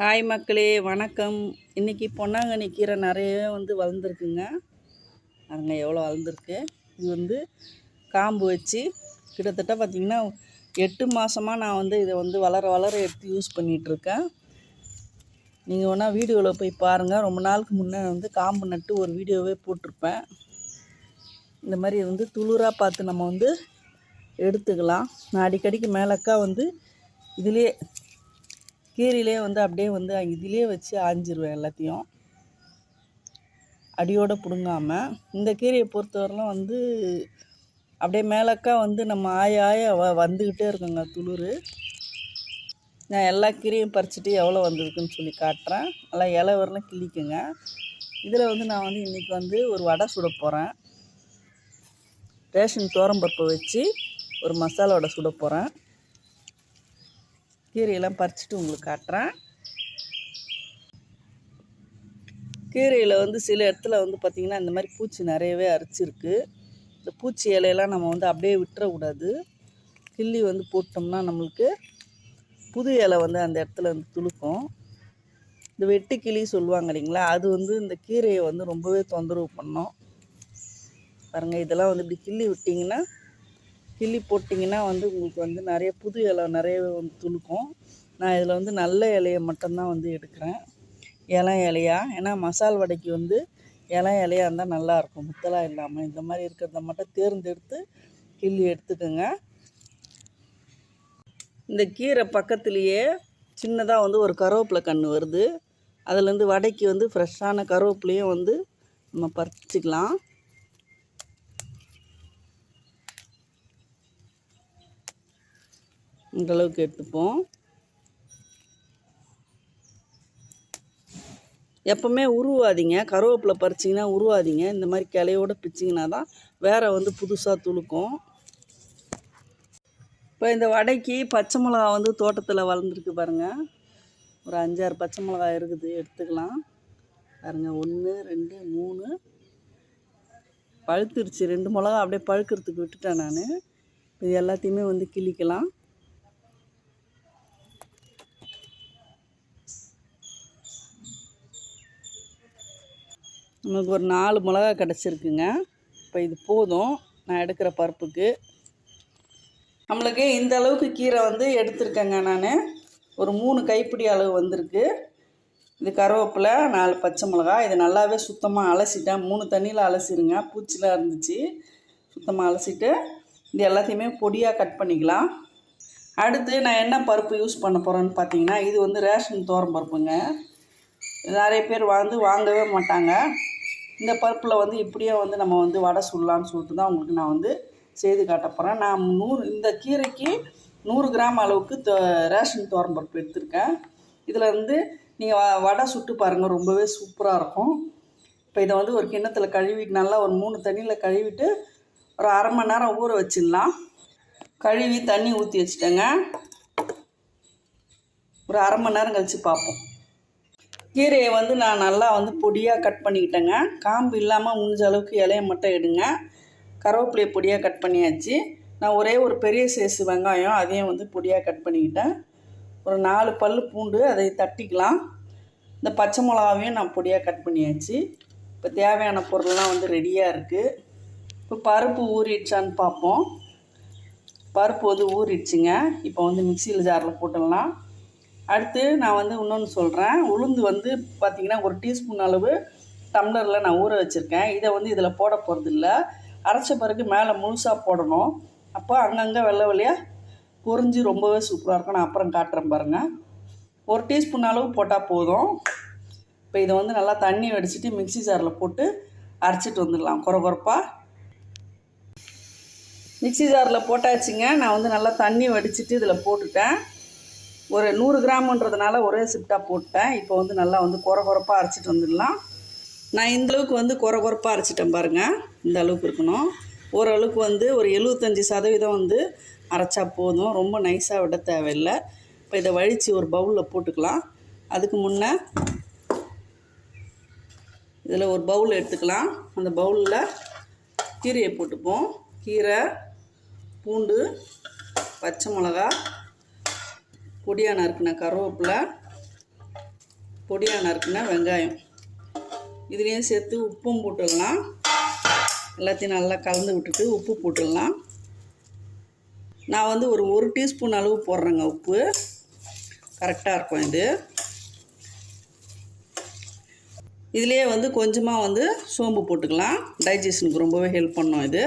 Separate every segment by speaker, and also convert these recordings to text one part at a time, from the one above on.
Speaker 1: Hi மக்களே வணக்கம். இன்றைக்கி பொன்னாங்கண்ணி கீரை நிறைய வந்து வளர்ந்துருக்குங்க. பாருங்க எவ்வளோ வளர்ந்துருக்கு. இது வந்து காம்பு வச்சு கிட்டத்தட்ட பார்த்திங்கன்னா எட்டு மாதமாக நான் வந்து இதை வந்து வளர வளர எடுத்து யூஸ் பண்ணிகிட்ருக்கேன் நீங்கள் வேணால் வீடியோவில் போய் பாருங்கள் ரொம்ப நாளுக்கு முன்னே வந்து காம்பு நட்டு ஒரு வீடியோவே போட்டிருப்பேன். இந்த மாதிரி வந்து துளிராக பார்த்து நம்ம வந்து எடுத்துக்கலாம். நான் அடிக்கடிக்கு மேலக்கா வந்து இதுலேயே கீரையிலே வந்து அப்படியே வந்து இதிலே வச்சு ஆஞ்சிருவேன் எல்லாத்தையும். அடியோடு பிடுங்காமல் இந்த கீரையை பொறுத்தவரைலாம் வந்து அப்படியே மேலக்கா வந்து நம்ம ஆய ஆய வ வந்துக்கிட்டே இருக்குங்க துளிர். நான் எல்லா கீரையும் பறிச்சுட்டு எவ்வளோ வந்திருக்குன்னு சொல்லி காட்டுறேன். நல்லா இலை வரலாம் கிள்ளிக்குங்க. இதில் வந்து நான் வந்து இன்றைக்கி வந்து ஒரு வடை சுட போகிறேன் ரேஷன் தோரம்பருப்பை வச்சு ஒரு மசாலா வடை சுட போகிறேன் கீரையெல்லாம் பறிச்சுட்டு உங்களுக்கு காட்டுறேன். கீரையில் வந்து சில இடத்துல வந்து பார்த்திங்கன்னா இந்த மாதிரி பூச்சி நிறையவே அரிச்சிருக்கு. இந்த பூச்சி இலையெல்லாம் நம்ம வந்து அப்படியே விட்டுறக்கூடாது. கிள்ளி வந்து போட்டோம்னா நம்மளுக்கு புது இலை வந்து அந்த இடத்துல வந்து துளுக்கும். இந்த வெட்டு கிளி சொல்லுவாங்க இல்லைங்களா அது வந்து இந்த கீரையை வந்து ரொம்பவே தொந்தரவு பண்ணும். பாருங்கள் இதெல்லாம் வந்து இப்படி கிள்ளி விட்டிங்கன்னா கிள்ளி போட்டிங்கன்னா வந்து உங்களுக்கு வந்து நிறைய புது இலை நிறையவே வந்து துளுக்கும் நான் இதில் வந்து நல்ல இலையை மட்டும்தான் வந்து எடுக்கிறேன். இலை இலையா? ஏன்னா மசால் வடைக்கு வந்து இலை இலையாக இருந்தால் நல்லாயிருக்கும் முத்தலாக இல்லாமல் இந்த மாதிரி இருக்கிறத மட்டும் தேர்ந்தெடுத்து கிள்ளி எடுத்துக்கோங்க. இந்த கீரை பக்கத்துலேயே சின்னதாக வந்து ஒரு கருவேப்பிலை கன்று வருது. அதுலேருந்து வடைக்கு வந்து ஃப்ரெஷ்ஷான கருவேப்பிலையும் வந்து நம்ம பறிச்சிக்கலாம். இந்தளவுக்கு எடுத்துப்போம். எப்போவுமே உருவாதீங்க. கருவேப்பிலை பறிச்சிங்கன்னா உருவாதீங்க. இந்த மாதிரி கிளையோட பிச்சிங்கன்னா தான் வேறு வந்து புதுசாக துளுக்கும். இப்போ இந்த வடைக்கு பச்சை மிளகா வந்து தோட்டத்தில் வளர்ந்துருக்கு பாருங்கள் ஒரு அஞ்சாறு பச்சை மிளகா இருக்குது. எடுத்துக்கலாம். பாருங்கள் ஒன்று ரெண்டு மூணு. பழுத்துருச்சு. ரெண்டு மிளகா அப்படியே பழுக்கிறதுக்கு விட்டுட்டேன் நான். இது எல்லாத்தையுமே வந்து கிளிக்கலாம் நமக்கு ஒரு நாலு மிளகா கிடச்சிருக்குங்க. இப்போ இது போதும். நான் எடுக்கிற பருப்புக்கு. நம்மளுக்கு இந்த அளவுக்கு கீரை வந்து எடுத்திருக்கேங்க நான். ஒரு மூணு கைப்பிடி அளவு வந்திருக்கு. இது கருவேப்பிலை நாலு பச்சை மிளகா. இது நல்லாவே சுத்தமாக அலசிட்டேன் மூணு தண்ணியில் அலசிடுங்க பூச்சிலாம் இருந்துச்சு. சுத்தமாக அலசிட்டு இது எல்லாத்தையுமே பொடியாக கட் பண்ணிக்கலாம். அடுத்து நான் என்ன பருப்பு யூஸ் பண்ண போகிறேன்னு பார்த்தீங்கன்னா இது வந்து ரேஷன் தோரம் பருப்புங்க. நிறைய பேர் வந்து வாங்கவே மாட்டாங்க. இந்த பருப்பில் வந்து இப்படியே வந்து நம்ம வந்து வடை சுடலான்னு சொல்லிட்டு தான் உங்களுக்கு நான் வந்து செய்து காட்ட போகிறேன் நான் நூறு இந்த கீரைக்கு நூறு கிராம் அளவுக்கு தோ ரேஷன் தோரம் பருப்பு எடுத்திருக்கேன். இதில் வந்து நீங்கள் வ வடை சுட்டு பாருங்கள் ரொம்பவே சூப்பராக இருக்கும். இப்போ இதை வந்து ஒரு கிண்ணத்தில் கழுவிட்டு நல்லா ஒரு மூணு தண்ணியில் கழுவிட்டு ஒரு அரை மணி நேரம் ஊற வச்சிடலாம். கழுவி தண்ணி ஊற்றி வச்சுட்டேங்க. ஒரு அரை மணி நேரம் கழித்து பார்ப்போம். கீரையை வந்து நான் நல்லா வந்து பொடியாக கட் பண்ணிக்கிட்டேங்க. காம்பு இல்லாமல் முடிஞ்ச அளவுக்கு இலையை மட்டும் எடுங்க. கருவேப்பிலையை பொடியாக கட் பண்ணியாச்சு. நான் ஒரே ஒரு பெரிய சைஸ் வெங்காயம் அதையும் வந்து பொடியாக கட் பண்ணிக்கிட்டேன். ஒரு நாலு பல் பூண்டு அதை தட்டிக்கலாம். இந்த பச்சை மிளகாவையும் நான் பொடியாக கட் பண்ணியாச்சு. இப்போ தேவையான பொருள்லாம் வந்து ரெடியாக இருக்குது இப்போ பருப்பு ஊறிடுச்சான்னு பார்ப்போம். பருப்பு வந்து ஊறிடுச்சுங்க. இப்போ வந்து மிக்சியில் ஜாரில் போட்டுடலாம். அடுத்து நான் வந்து இன்னொன்று சொல்கிறேன் உளுந்து வந்து பார்த்திங்கன்னா ஒரு டீஸ்பூன் அளவு டம்ளரில் நான் ஊற வச்சுருக்கேன். இதை வந்து இதில் போட போகிறது இல்லை அரைச்ச பிறகு மேலே முழுசாக போடணும். அப்போ அங்கங்கே வெள்ளை வெள்ளையாக பொறிஞ்சு ரொம்பவே சூப்பராக இருக்கும். நான் அப்புறம் காட்டுறேன் பாருங்கள் ஒரு டீஸ்பூன் அளவு போட்டால் போதும். இப்போ இதை வந்து நல்லா தண்ணி வடிச்சிட்டு மிக்சி ஜாரில் போட்டு அரைச்சிட்டு வந்துடலாம். குறை குறைப்பாக மிக்சி ஜாரில் போட்டாச்சுங்க. நான் வந்து நல்லா தண்ணி வடிச்சிட்டு இதில் போட்டுட்டேன். ஒரு நூறு கிராமுன்றதுனால ஒரே சிப்டாக போட்டேன். இப்போ வந்து நல்லா வந்து குறை குறைப்பாக அரைச்சிட்டு வந்துடலாம். நான் இந்த அளவுக்கு வந்து குறை குறைப்பாக அரைச்சிட்டேன் பாருங்கள் இந்த அளவுக்கு இருக்கணும். ஓரளவுக்கு வந்து ஒரு எழுபத்தஞ்சி சதவீதம் வந்து அரைச்சா போதும். ரொம்ப நைஸாக விட தேவையில்லை. இப்போ இதை வழித்து ஒரு பவுலில் போட்டுக்கலாம். அதுக்கு முன்னே இதில் ஒரு பவுல் எடுத்துக்கலாம். அந்த பவுலில் கீரையை போட்டுப்போம். கீரை பூண்டு பச்சை மிளகா பொடியாக நறுக்கின கருவேப்பிலை பொடியாக நறுக்கின வெங்காயம். இதுலேயும் சேர்த்து உப்பும் போட்டுடலாம் எல்லாத்தையும் நல்லா கலந்து விட்டுட்டு உப்பு போட்டுடலாம் நான் வந்து ஒரு ஒரு டீஸ்பூன் அளவு போடுறேங்க உப்பு. கரெக்டாக இருக்கும் இது. இதுலேயே வந்து கொஞ்சமாக வந்து சோம்பு போட்டுக்கலாம். டைஜஷனுக்கு ரொம்பவே ஹெல்ப் பண்ணும் இது.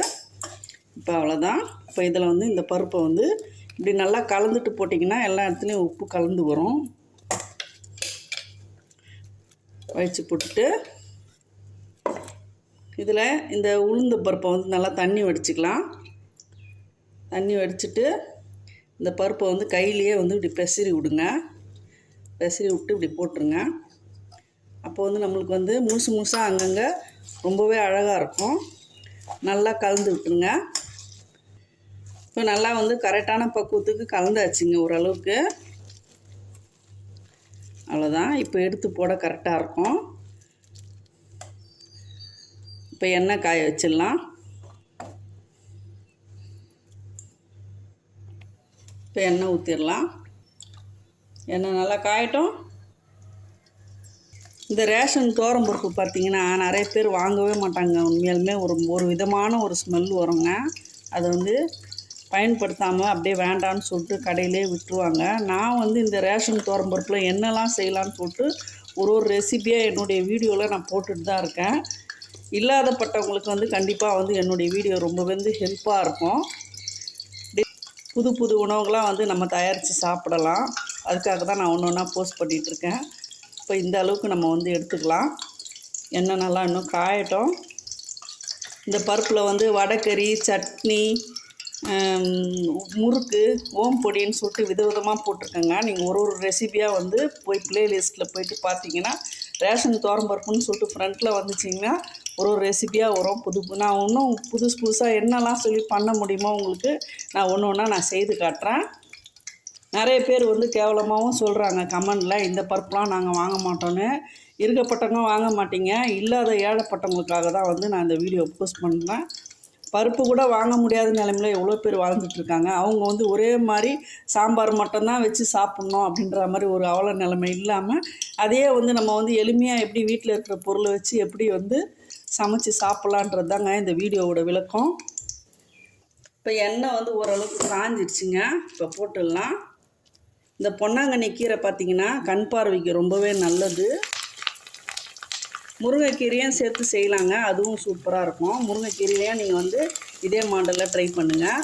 Speaker 1: இப்போ அவ்வளோதான் இப்போ இதில் வந்து இந்த பருப்பை வந்து இப்படி நல்லா கலந்துட்டு போட்டிங்கன்னா எல்லா இடத்துலையும் உப்பு கலந்து வரும். வழித்து போட்டுட்டு இதில் இந்த உளுந்து பருப்பை வந்து நல்லா தண்ணி வடிச்சுக்கலாம். தண்ணி வடிச்சிட்டு இந்த பருப்பை வந்து கையிலேயே வந்து இப்படி பெசரி விடுங்க. பெசரி விட்டு இப்படி போட்டுருங்க. அப்போ வந்து நம்மளுக்கு வந்து முழுசு முழுசாக அங்கங்கே ரொம்பவே அழகாக இருக்கும். நல்லா கலந்து விட்டுருங்க. இப்போ நல்லா வந்து கரெக்டான பக்குவத்துக்கு கலந்தாச்சுங்க ஓரளவுக்கு. அவ்வளோதான் இப்போ எடுத்து போட கரெக்டாக இருக்கும். இப்போ எண்ணெய் காய வச்சிடலாம். இப்போ எண்ணெய் ஊற்றிடலாம் எண்ணெய் நல்லா காயட்டும். இந்த ரேஷன் தோரம்பருப்பு பார்த்தீங்கன்னா நிறைய பேர் வாங்கவே மாட்டாங்க. உண்மையாலுமே ஒரு ஒரு விதமான ஒரு ஸ்மெல் வருங்க. அது வந்து பயன்படுத்தாமல் அப்படியே வேண்டான்னு சொல்லிட்டு கடையிலே விட்டுருவாங்க. நான் வந்து இந்த ரேஷன் தோரம்பருப்பில் என்னெல்லாம் செய்யலான்னு சொல்லிட்டு ஒரு ஒரு ரெசிபியாக என்னுடைய வீடியோவில் நான் போட்டுட்டு தான் இருக்கேன். இல்லாதப்பட்டவங்களுக்கு வந்து கண்டிப்பாக வந்து என்னுடைய வீடியோ ரொம்ப வந்து ஹெல்ப்பாக இருக்கும். புது புது உணவுகளாக வந்து நம்ம தயாரித்து சாப்பிடலாம். அதுக்காக தான் நான் ஒன்று ஒன்றா போஸ்ட் பண்ணிகிட்ருக்கேன் இப்போ இந்த அளவுக்கு நம்ம வந்து எடுத்துக்கலாம். எண்ணெய் நல்லா இன்னும் காயட்டும். இந்த பருப்பில் வந்து வடைக்கறி சட்னி முறுக்கு ஓம் பொடின்னு சொல்லிட்டு விதவிதமாக போட்டிருக்கேங்க. நீங்கள் ஒரு ஒரு ரெசிபியாக வந்து போய் ப்ளேலிஸ்ட்டில் போயிட்டு பார்த்தீங்கன்னா ரேஷன் தோரம்பருப்புன்னு சொல்லிட்டு ஃப்ரண்ட்டில் வந்துச்சிங்கன்னா ஒரு ஒரு ரெசிபியாக வரும். புது நான் இன்னும் புதுசு புதுசாக என்னெல்லாம் சொல்லி பண்ண முடியுமோ உங்களுக்கு நான் ஒன்று ஒன்றா நான் செய்து காட்டுறேன். நிறைய பேர் வந்து கேவலமாகவும் சொல்கிறாங்க கமெண்டில் இந்த பருப்புலாம் நாங்கள் வாங்க மாட்டோன்னு இருக்கப்பட்டவங்க வாங்க மாட்டீங்க. இல்லாத ஏழைப்பட்டவங்களுக்காக தான் வந்து நான் இந்த வீடியோ போஸ்ட் பண்ணுறேன் பருப்பு கூட வாங்க முடியாத நிலைமையில் எவ்வளோ பேர் வாழ்ந்துட்டுருக்காங்க அவங்க வந்து ஒரே மாதிரி சாம்பார் மட்டும்தான் வச்சு சாப்பிட்ணும் அப்படின்ற மாதிரி ஒரு அவல நிலைமை இல்லாமல் அதையே வந்து நம்ம வந்து எளிமையாக எப்படி வீட்டில் இருக்கிற பொருளை வச்சு எப்படி வந்து சமைச்சு சாப்பிட்லான்றது தாங்க இந்த வீடியோவோட விளக்கம். இப்போ எண்ணெய் வந்து ஓரளவுக்கு காஞ்சிடுச்சுங்க இப்போ போட்டுடலாம். இந்த பொன்னாங்கண்ணி கீரை பார்த்திங்கன்னா கண் பார்வைக்கு ரொம்பவே நல்லது. முருங்கைக்கீரையும் சேர்த்து செய்யலாங்க. அதுவும் சூப்பராக இருக்கும். முருங்கைக்கீரையும் நீங்கள் வந்து இதே மாடலில் ட்ரை பண்ணுங்கள்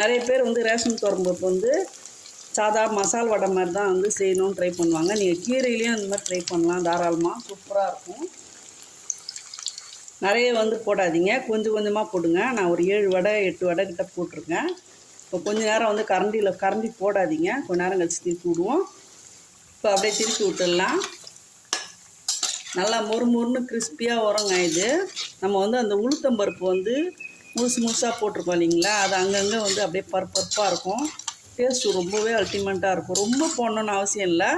Speaker 1: நிறைய பேர் வந்து ரேஷன் குழம்புக்கு வந்து சாதா மசால் வடை மாதிரி தான் வந்து செய்யணும்னு ட்ரை பண்ணுவாங்க. நீங்கள் கீரையிலையும் அந்த மாதிரி ட்ரை பண்ணலாம். தாராளமாக சூப்பராக இருக்கும். நிறைய வந்து போடாதீங்க. கொஞ்சம் கொஞ்சமாக போடுங்க. நான் ஒரு ஏழு வடை எட்டு வடை கிட்ட போட்டிருக்கேன். இப்போ கொஞ்ச நேரம் வந்து கரண்டியில் கரண்டி போடாதீங்க. கொஞ்ச நேரம் கழிச்சு திருப்பி விடுவோம். இப்போ அப்படியே திருப்பி விட்டுடலாம். நல்லா மொறு மொறுன்னு கிறிஸ்பியாக உரங்க இது. நம்ம வந்து அந்த உளுத்தம்பருப்பு வந்து முழுசு முழுசாக போட்டிருப்போம் இல்லைங்களா? அது அங்கங்கே வந்து அப்படியே பருப்பருப்பாக இருக்கும். டேஸ்ட்டு ரொம்பவே அல்டிமேட்டாக இருக்கும். ரொம்ப போடணுன்னு அவசியம் இல்லை.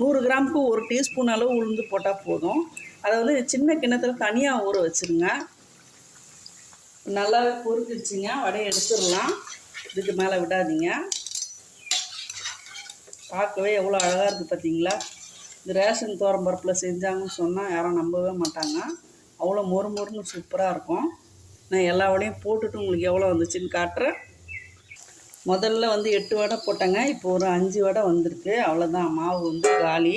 Speaker 1: நூறு கிராமுக்கு ஒரு டீஸ்பூன் அளவு உளுந்து போட்டால் போதும். அதை வந்து சின்ன கிண்ணத்தில் தனியாக ஊற வச்சுருங்க. நல்லாவே பொறுக்கிடுச்சிங்க வடையை எடுத்துடலாம். இதுக்கு மேலே விடாதீங்க. பார்க்கவே எவ்வளோ அழகாக இருக்குது பார்த்தீங்களா இந்த ரேஷன் பருப்பில் செஞ்சாங்கன்னு சொன்னால் யாரும் நம்பவே மாட்டாங்க. அவ்வளோ மொறு மொறுன்னு சூப்பராக இருக்கும். நான் எல்லா வடையும் போட்டுட்டு உங்களுக்கு எவ்வளோ வந்துச்சுன்னு காட்டுறேன். முதல்ல வந்து எட்டு வடை போட்டேங்க. இப்போ ஒரு அஞ்சு வடை வந்திருக்கு. அவ்வளோதான். மாவு வந்து காலி.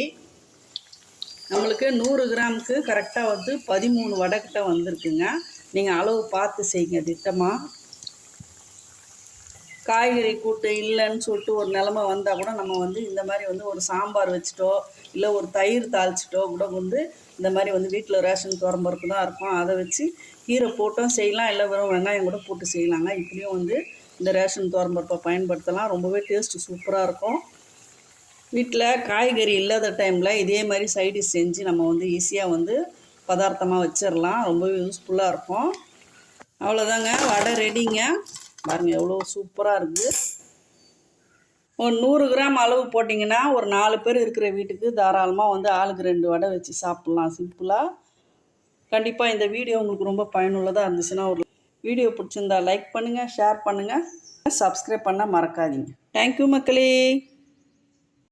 Speaker 1: நம்மளுக்கு நூறு கிராமுக்கு கரெக்டாக வந்து பதிமூணு வடை கிட்ட வந்திருக்குங்க. நீங்கள் அளவு பார்த்து செய்யுங்க திட்டமாக காய்கறி கூட்டு இல்லைன்னு சொல்லிட்டு ஒரு நிலமை வந்தால் கூட நம்ம வந்து இந்த மாதிரி வந்து ஒரு சாம்பார் வச்சுட்டோ இல்லை ஒரு தயிர் தாளிச்சிட்டோ கூட வந்து இந்த மாதிரி வந்து வீட்டில் ரேஷன் துறம்பருக்கு தான் இருக்கும். அதை வச்சு கீரை போட்டும் செய்யலாம். இல்லை வெறும் வெங்காயம் கூட போட்டு செய்யலாங்க. இப்படியும் வந்து இந்த ரேஷன் துவரம்பருப்பை பயன்படுத்தலாம். ரொம்பவே டேஸ்ட்டு சூப்பராக இருக்கும். வீட்டில் காய்கறி இல்லாத டைமில் இதே மாதிரி சைடிஷ் செஞ்சு நம்ம வந்து ஈஸியாக வந்து பதார்த்தமாக வச்சிடலாம் ரொம்பவே யூஸ்ஃபுல்லாக இருக்கும். அவ்வளோதாங்க வடை ரெடிங்க பாருங்கள் எவ்வளோ சூப்பராக இருக்குது ஒரு நூறு கிராம் அளவு போட்டிங்கன்னா ஒரு நாலு பேர் இருக்கிற வீட்டுக்கு தாராளமாக வந்து ஆளுக்கு ரெண்டு வடை வச்சு சாப்பிட்லாம் சிம்பிளாக கண்டிப்பாக இந்த வீடியோ உங்களுக்கு ரொம்ப பயனுள்ளதாக இருந்துச்சுன்னா ஒரு வீடியோ பிடிச்சிருந்தா லைக் பண்ணுங்கள் ஷேர் பண்ணுங்கள் சப்ஸ்கிரைப் பண்ணால் மறக்காதீங்க. தேங்க்யூ மக்களே.